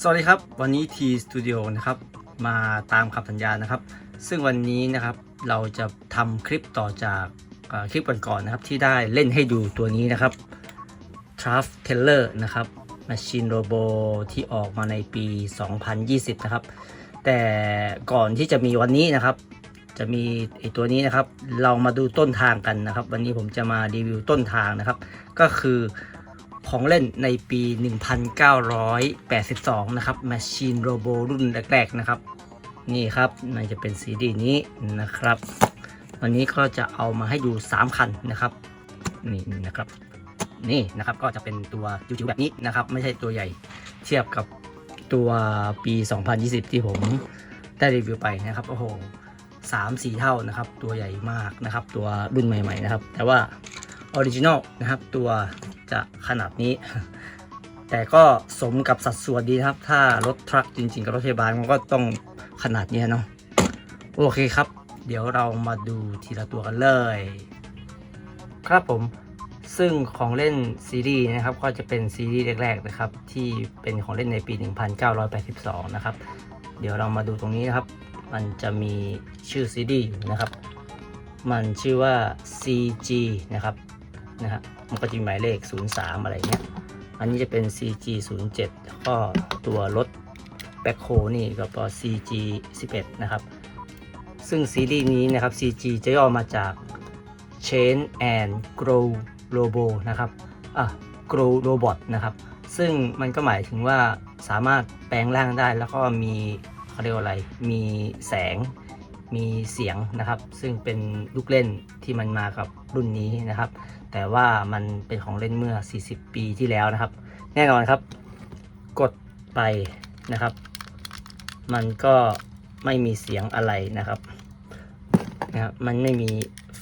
สวัสดีครับ วันนี้ T Studio นะครับ มาตามคำสัญญานะครับ ซึ่งวันนี้นะครับเราจะทำคลิปต่อจากคลิปก่อนๆนะครับ ที่ได้เล่นให้ดูตัวนี้นะครับ t r u f Teller นะครับ Machine Robo ที่ออกมาในปี 2020 นะครับ แต่ก่อนที่จะมีวันนี้นะครับ จะมีไอตัวนี้นะครับ เรามาดูต้นทางกันนะครับ วันนี้ผมจะมารีวิวต้นทางนะครับ ก็คือ ของเล่นในปี 1982 นะครับ Machine Robo รุ่นแรกๆนะครับ นี่ครับมันจะเป็นซีดีนี้นะครับ วันนี้ก็จะเอามาให้ดู 3 คันนะครับ นี่นะครับ นี่นะครับก็จะเป็นตัวจิ๋วๆแบบนี้นะครับ ไม่ใช่ตัวใหญ่เทียบกับตัวปี 2020 ที่ผมได้รีวิวไปนะครับโอ้โหสามสี่เท่านะครับ ตัวใหญ่มากนะครับ ตัวรุ่นใหม่ๆนะครับ แต่ว่าออริจินอลนะครับ ตัว จะขนาดนี้ แต่ก็สมกับสัดส่วนดีครับ ถ้ารถทรัคจริง ๆ กับรถพยาบาลมันก็ต้องขนาดนี้เนาะโอเคครับ เดี๋ยวเรามาดูทีละตัวกันเลย ครับผมซึ่งของเล่นซีรีส์นะครับก็จะเป็นซีรีส์แรกๆนะครับ ที่เป็นของเล่นในปี 1982 นะครับ เดี๋ยวเรามาดูตรงนี้นะครับ มันจะมีชื่อซีรีส์นะครับ มันชื่อว่า CG นะครับนะฮะ มันก็จะมีหมายเลข 03 อะไรเงี้ย อันนี้จะเป็น CG 07แล้วก็ตัวรถแบ็คโฮนี่ก็ตัว CG 11นะครับ ซึ่งซีรีส์นี้นะครับ CG จะย่อมาจาก Chain and Grow Robo นะครับ อะ Grow Robot นะครับ ซึ่งมันก็หมายถึงว่าสามารถแปลงร่างได้แล้วก็มีเขาเรียกอะไร มีแสง มีเสียงนะครับ ซึ่งเป็นลูกเล่นที่มันมากับรุ่นนี้นะครับ แต่ว่ามันเป็นของเล่นเมื่อ 40 ปีที่แล้วนะครับ แน่นอนครับ กดไปนะครับ มันก็ไม่มีเสียงอะไรนะครับนะครับมันไม่มี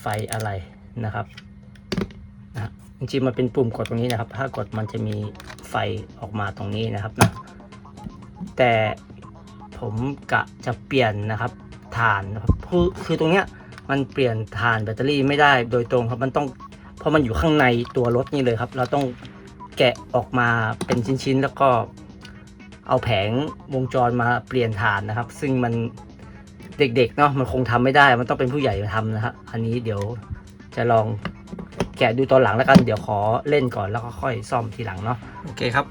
ไฟอะไรนะครับนะจริงๆมันเป็นปุ่มกดตรงนี้นะครับ ถ้ากดมันจะมีไฟออกมาตรงนี้นะครับนะแต่ผมกะจะเปลี่ยนนะครับฐานนะครับคือคือตรงเนี้ยมันเปลี่ยนฐานแบตเตอรี่ไม่ได้โดยตรงครับมันต้อง เพราะมันอยู่ข้างในตัวรถนี่เลยครับ เราต้องแกะออกมาเป็นชิ้นๆ แล้วก็เอาแผงวงจรมาเปลี่ยนฐานนะครับ ซึ่งมันเด็กๆเนาะมันคงทำไม่ได้ มันต้องเป็นผู้ใหญ่มาทำนะฮะอันนี้เดี๋ยวจะลองแกะดูตอนหลังแล้วกัน เดี๋ยวขอเล่นก่อนแล้วก็ค่อยซ่อมทีหลังเนาะโอเคครับ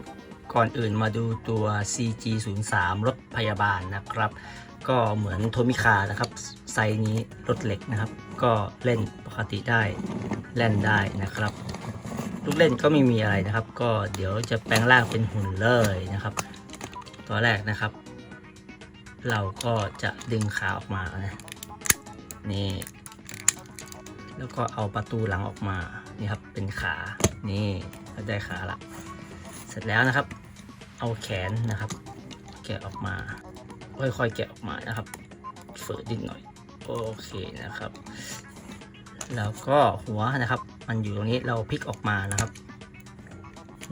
ก่อนอื่นมาดูตัว CG03 รถพยาบาลนะครับ ก็เหมือนโทมิคานะครับ ไซส์นี้รถเหล็กนะครับ ก็เล่นปกติได้เล่นได้นะครับ ลูกเล่นก็ไม่มีอะไรนะครับ ก็เดี๋ยวจะแปลงร่างเป็นหุ่นเลยนะครับ ตัวแรกนะครับ เราก็จะดึงขาออกมานะนี่แล้วก็เอาประตูหลังออกมานี่ครับเป็นขานี่ก็ได้ขาละ เสร็จแล้วนะครับ เอาแขนนะครับ แกะออกมา ค่อยๆแกะออกมานะครับเฝืดนิดหน่อย โอเคนะครับ แล้วก็หัวนะครับ มันอยู่ตรงนี้เราพลิกออกมานะครับ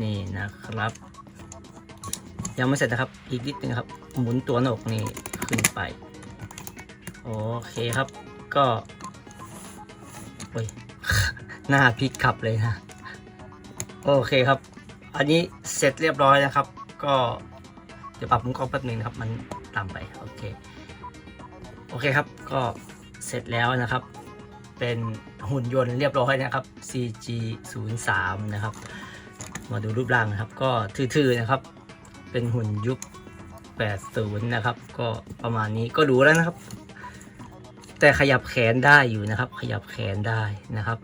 นี่นะครับ ยังไม่เสร็จนะครับอีกนิดนึงครับ หมุนตัวหนกนี่ขึ้นไปโอเคครับ ก็โอ้ยหน้าพลิกกลับเลยนะโอเคครับ อันนี้เสร็จเรียบร้อยนะครับ ก็เดี๋ยวปรับมุมกล้องแป๊บหนึงนะครับมัน ต่ำไปโอเคโอเคครับก็เสร็จแล้วนะครับ เป็นหุ่นยนต์เรียบร้อยนะครับ CG 0 3นะครับ มาดูรูปร่างนะครับ ก็ทื่อๆนะครับ เป็นหุ่นยุค 80 นะครับ ก็ประมาณนี้ก็ดูแล้วนะครับ แต่ขยับแขนได้อยู่นะครับ ขยับแขนได้นะครับ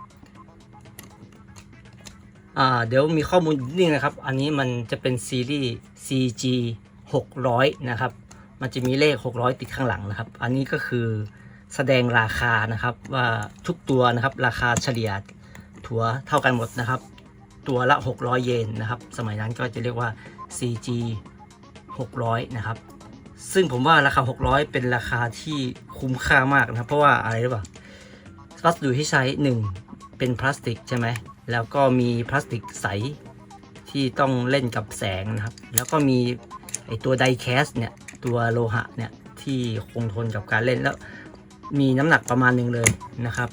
เดี๋ยวมีข้อมูลนิดนึงนะครับ อันนี้มันจะเป็นซีรีส์ CG 600 นะครับ มันจะมีเลข 600 ติดข้างหลังนะครับ อันนี้ก็คือแสดงราคานะครับว่าทุกตัวนะครับราคาเฉลี่ยถั่วเท่ากันหมดนะครับ ตัวละ 600 เยนนะครับ สมัยนั้นก็จะเรียกว่า CG 600 นะครับ ซึ่งผมว่าราคา 600 เป็นราคาที่คุ้มค่ามากนะครับ เพราะว่าอะไรหรือเปล่าวัสดุที่ใช้ 1 เป็นพลาสติกใช่ไหม แล้วก็มีพลาสติกใสที่ต้องเล่นกับแสงนะครับ แล้วก็มีไอตัวไดแคสเนี่ย ตัวโลหะเนี่ยที่คงทนกับการเล่นแล้ว มีน้ำหนักประมาณหนึ่งเลยนะครับ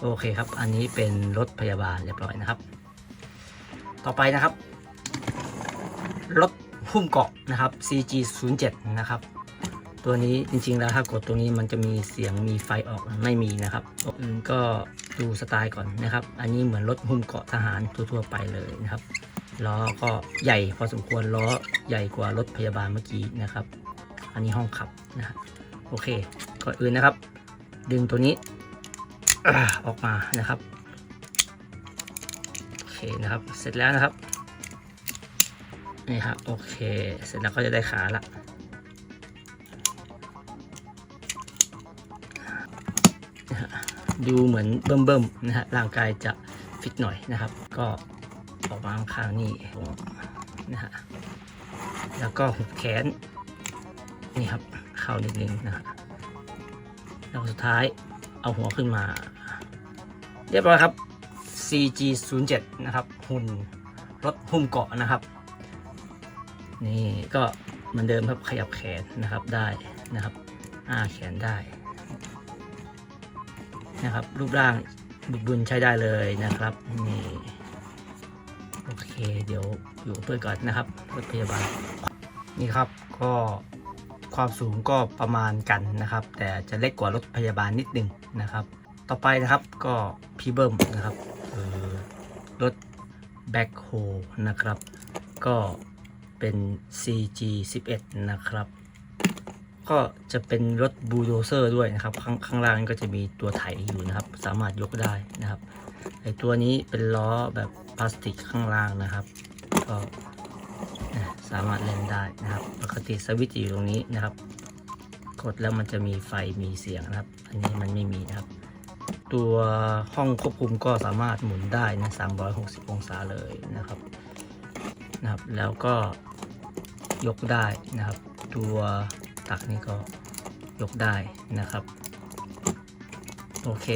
โอเคครับ อันนี้เป็นรถพยาบาลเรียบร้อยนะครับ ต่อไปนะครับรถหุ้มเกาะนะครับ CG 0 7นะครับ ตัวนี้จริงๆแล้วถ้ากดตรงนี้มันจะมีเสียงมีไฟออกไม่มีนะครับอื่นก็ดูสไตล์ก่อนนะครับ อันนี้เหมือนรถหุ้มเกาะทหารทั่วๆไปเลยนะครับ ล้อก็ใหญ่พอสมควรล้อใหญ่กว่ารถพยาบาลเมื่อกี้นะครับ อันนี้ห้องขับนะครับโอเคก่อนอื่นนะครับ ดึงตัวนี้อออกมานะครับโอเคนะครับเสร็จแล้วนะครับนี่ครับโอเค เสร็จแล้วก็จะได้ขาละดูเหมือนเบิ่มๆนะฮะร่างกายจะฟิตหน่อยนะครับ ก็ ออกมาข้างนี่นะฮะแล้วก็หุบแขนนี่ครับเข้านิดนึงนะฮะแล้วสุดท้ายเอาหัวขึ้นมา เรียบร้อยครับ CG 0 7 นะครับ หุ่นรถหุ้มเกาะนะครับ นี่ก็เหมือนเดิมครับขยับแขนนะครับได้นะครับอ้าแขนได้นะครับ รูปร่างบึกบึนใช้ได้เลยนะครับนี่ อเค เดี๋ยวอยู่กับเพื่อนก่อนนะครับรถพยาบาลนี่ครับก็ความสูงก็ประมาณกันนะครับ แต่จะเล็กกว่ารถพยาบาลนิดนึงนะครับ ต่อไปนะครับก็พีเบิมนะครับคือรถแบ็คโฮนะครับ ก็เป็น CG 11นะครับ ก็จะเป็นรถบูโดเซอร์ด้วยนะครับข้างข้างล่างก็จะมีตัวไถอยู่นะครับ สามารถยกได้นะครับไอตัวนี้เป็นล้อแบบ พลาสติกข้างล่างนะครับ ก็สามารถเล่นได้นะครับ ปกติสวิตช์อยู่ตรงนี้นะครับ กดแล้วมันจะมีไฟมีเสียงนะครับ อันนี้มันไม่มีนะครับ ตัวห้องควบคุมก็สามารถหมุนได้นะ360 องศาเลยนะครับนะครับ แล้วก็ยกได้นะครับ ตัวตักนี่ก็ยกได้นะครับ โอเค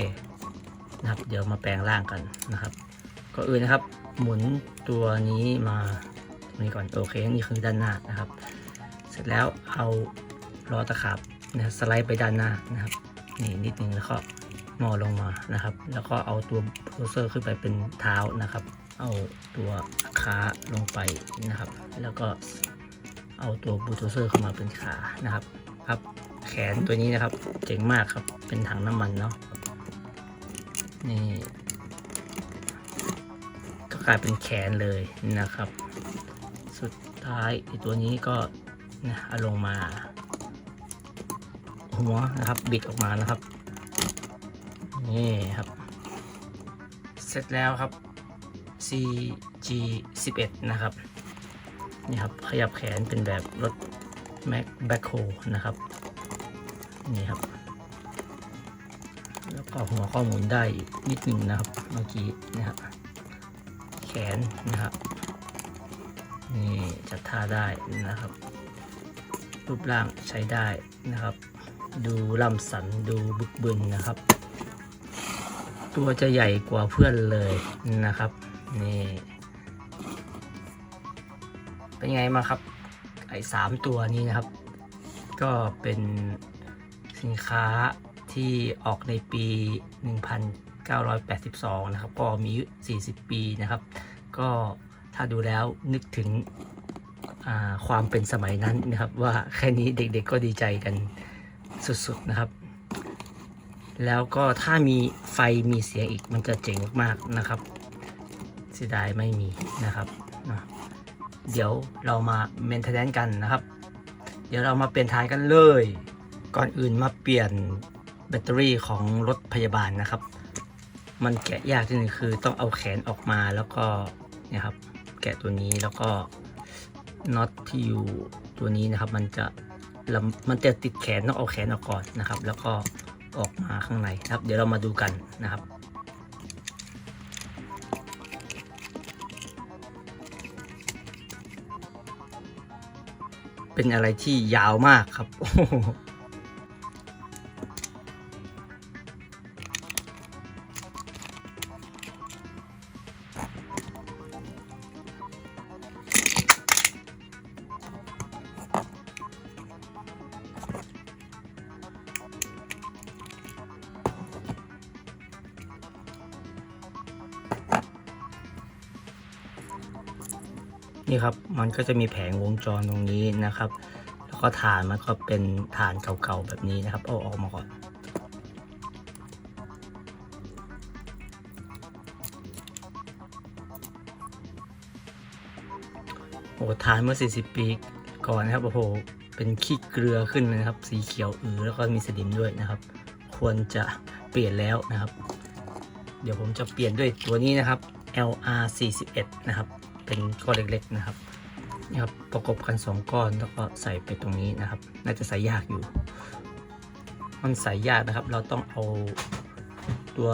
นะครับ เดี๋ยวมาแปลงร่างกันนะครับ ก็อื่นนะครับ หมุนตัวนี้มาตรงนี้ก่อนโอเคนี่คือด้านหน้านะครับ เสร็จแล้วเอาล้อตะขาบนะสไลด์ไปด้านหน้านะครับนี่นิดนึงแล้วก็งอลงมานะครับ แล้วก็เอาตัวโพเซอร์ขึ้นไปเป็นเท้านะครับ เอาตัวขาลงไปนะครับ แล้วก็เอาตัวบลูทูเซอร์เข้ามาเป็นขานะครับครับ แขนตัวนี้นะครับ เจ๋งมากครับเป็นถังน้ำมันเนาะนี่ กลายเป็นแขนเลยนะครับ สุดท้ายไอตัวนี้ก็นะเอาลงมา หัวนะครับบิดออกมานะครับ นี่ครับ เสร็จแล้วครับ CG 11นะครับ นี่ครับ ขยับแขนเป็นแบบรถแม็กแบ็คโฮนะครับ นี่ครับ แล้วก็หัวข้อมูลได้นิดหนึ่งนะครับ เมื่อกี้นะครับ นนะครับนี่จัดท่าได้นะครับ รูปร่างใช้ได้นะครับ ดูล่ำสันดูบึกบึนนะครับ ตัวจะใหญ่กว่าเพื่อนเลยนะครับนี่เป็นไงมาครับไอ้สามตัวนี้นะครับ ก็เป็นสินค้าที่ออกในปี 1982 นะครับ ก็มี 40 ปีนะครับ ก็ถ้าดูแล้วนึกถึงความเป็นสมัยนั้นนะครับ ว่าแค่นี้เด็กๆก็ดีใจกันสุดๆนะครับ แล้วก็ถ้ามีไฟมีเสียงอีกมันจะเจ๋งมากๆนะครับเสียดายไม่มีนะครับเนะเดี๋ยวเรามาเมนเทนแนนกันนะครับ เดี๋ยวเรามาเปลี่ยนท้ายกันเลย ก่อนอื่นมาเปลี่ยนแบตเตอรี่ของรถพยาบาลนะครับ มันแกะยากที่หนึ่งคือต้องเอาแขนออกมาแล้วก็ นี่ยครับ แกะตัวนี้แล้วก็น็อตที่อยู่ตัวนี้นะครับ มันจะลำมันจะติดแขนต้องเอาแขนออกก่อนนะครับ แล้วก็ออกมาข้างในครับ เดี๋ยวเรามาดูกันนะครับเป็นอะไรที่ยาวมากครับ มันก็จะมีแผงวงจรตรงนี้นะครับ แล้วก็ฐานมันก็เป็นฐานเก่าๆแบบนี้นะครับ เอาออกมาก่อนโอ้ทานเมื่อ 40 ปีก่อนนะครับ โอ้โห เป็นขี้เกลือขึ้นนะครับ สีเขียวอือแล้วก็มีสนิมด้วยนะครับ ควรจะเปลี่ยนแล้วนะครับ เดี๋ยวผมจะเปลี่ยนด้วยตัวนี้นะครับ LR 41 นะครับ เป็นก้อนเล็กๆนะครับ นี่ครับประกบกัน 2 ก้อนแล้วก็ใส่ไปตรงนี้นะครับ น่าจะใส่ยากอยู่ มันใส่ยากนะครับ เราต้องเอาตัว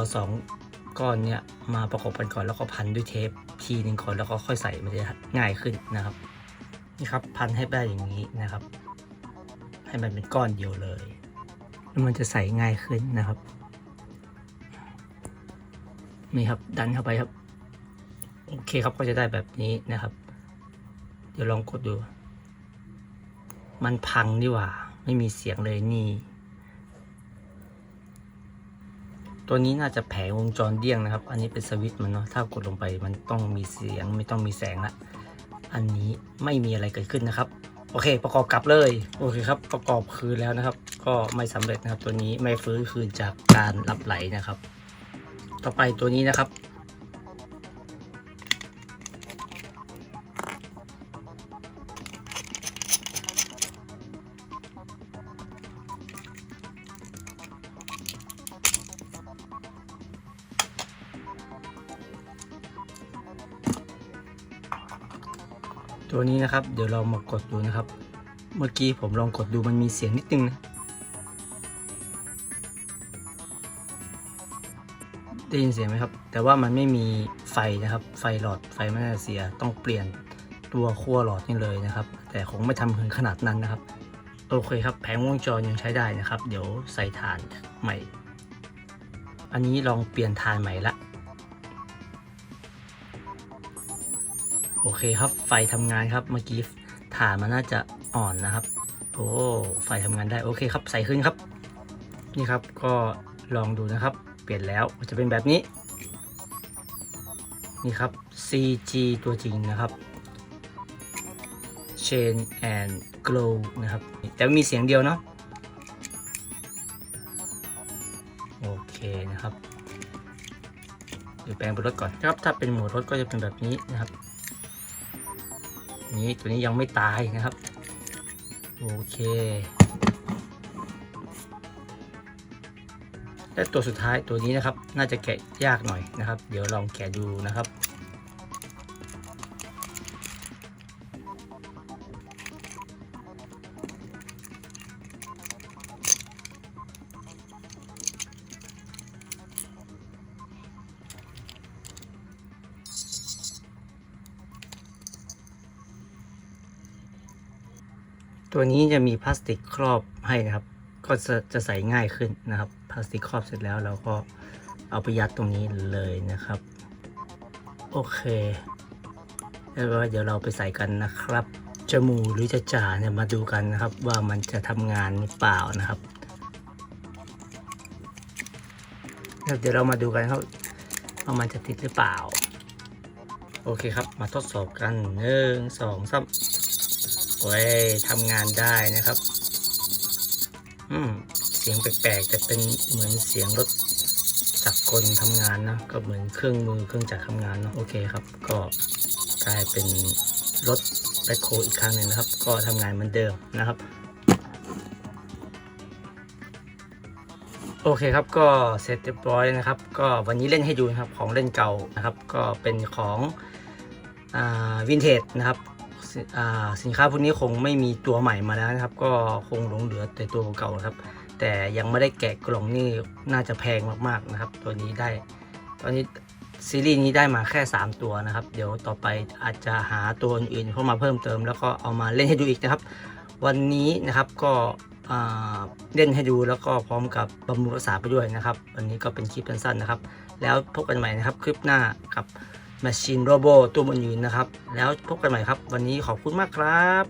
2 ก้อนเนี้ยมาประกบกันก่อนแล้วก็พันด้วยเทปทีหนึ่งก่อนแล้วก็ค่อยใส่มันจะง่ายขึ้นนะครับนี่ครับพันให้ได้อย่างนี้นะครับ ให้มันเป็นก้อนเดียวเลยแล้วมันจะใส่ง่ายขึ้นนะครับนี่ครับดันเข้าไปครับ โอเคครับก็จะได้แบบนี้นะครับ เดี๋ยวลองกดดู มันพังดีกว่า ไม่มีเสียงเลยนี่ ตัวนี้น่าจะแผงวงจรเดี้ยงนะครับ อันนี้เป็นสวิตช์มันเนาะ ถ้ากดลงไปมันต้องมีเสียงไม่ต้องมีแสงละอันนี้ไม่มีอะไรเกิดขึ้นนะครับ โอเค ประกอบกลับเลย โอเคครับ ประกอบคืนแล้วนะครับ ก็ไม่สำเร็จนะครับ ตัวนี้ไม่ฟื้นคืนจากการหลับไหลนะครับ ต่อไปตัวนี้นะครับ ตัวนี้นะครับเดี๋ยวเรามากดดูนะครับ เมื่อกี้ผมลองกดดูมันมีเสียงนิดนึงนะ ได้ยินเสียงไหมครับ แต่ว่ามันไม่มีไฟนะครับ ไฟหลอดไฟไม่น่าจะเสียต้องเปลี่ยนตัวขั้วหลอดนี่เลยนะครับ แต่คงไม่ทำถึงขนาดนั้นนะครับ โอเคครับแผงวงจรยังใช้ได้นะครับ เดี๋ยวใส่ฐานใหม่ อันนี้ลองเปลี่ยนฐานใหม่ละ โอเคครับ ไฟทำงานครับ เมื่อกี้ฐานมันน่าจะอ่อนนะครับ โอ้ ไฟทำงานได้ โอเคครับ ใส่ขึ้นครับ นี่ครับ ก็ลองดูนะครับ เปลี่ยนแล้วจะเป็นแบบนี้ นี่ครับ CG ตัวจริงนะครับ Chain and Glow นะครับ แต่มีเสียงเดียวเนาะ โอเคนะครับเดี๋ยวแปลงเป็นรถก่อนครับ ถ้าเป็นโหมดรถก็จะเป็นแบบนี้นะครับ นี้ตัวนี้ยังไม่ตายนะครับ โอเค และตัวสุดท้ายตัวนี้นะครับ น่าจะแกะยากหน่อยนะครับ เดี๋ยวลองแกะดูนะครับ ตัวนี้จะมีพลาสติกครอบให้นะครับ ก็จะจะใส่ง่ายขึ้นนะครับ พลาสติกครอบเสร็จแล้วเราก็เอาไปยัดตรงนี้เลยนะครับ โอเคแล้วก็เดี๋ยวเราไปใส่กันนะครับจมูหรือจะจ่าเนี่ยมาดูกันนะครับ ว่ามันจะทำงานหรือเปล่านะครับแล้วเดี๋ยวเรามาดูกันครับว่ามันจะติดหรือเปล่า โอเคครับ มาทดสอบกันหนึ่งสองสาม โอ้ยทำงานได้นะครับ อืม เสียงแปลกๆแต่เป็นเหมือนเสียงรถจักรกลทำงานนะ ก็เหมือนเครื่องมือเครื่องจักรทำงานเนาะโอเคครับ ก็กลายเป็นรถแบคโคอีกครั้งหนึ่งนะครับ ก็ทำงานเหมือนเดิมนะครับโอเคครับก็เสร็จเรียบร้อยนะครับ ก็วันนี้เล่นให้ดูนะครับของเล่นเก่านะครับ ก็เป็นของวินเทจนะครับ สิอ่าสินค้าพวกนี้คงไม่มีตัวใหม่มาแล้วนะครับ ก็คงหลงเหลือแต่ตัวเก่าครับ แต่ยังไม่ได้แกะกล่องนี่น่าจะแพงมากๆนะครับ ตัวนี้ได้ ตอนนี้ซีรีส์นี้ได้มาแค่ 3 ตัวนะครับ เดี๋ยวต่อไปอาจจะหาตัวอื่นเข้ามาเพิ่มเติม แล้วก็เอามาเล่นให้ดูอีกนะครับ วันนี้นะครับก็เล่นให้ดูแล้วก็พร้อมกับบำรุงรักษาไปด้วยนะครับ วันนี้ก็เป็นคลิปสั้นๆนะครับ แล้วพบกันใหม่นะครับคลิปหน้ากับ Machine Robo ตัวอื่นนะครับ แล้วพบกันใหม่ครับ วันนี้ขอบคุณมากครับ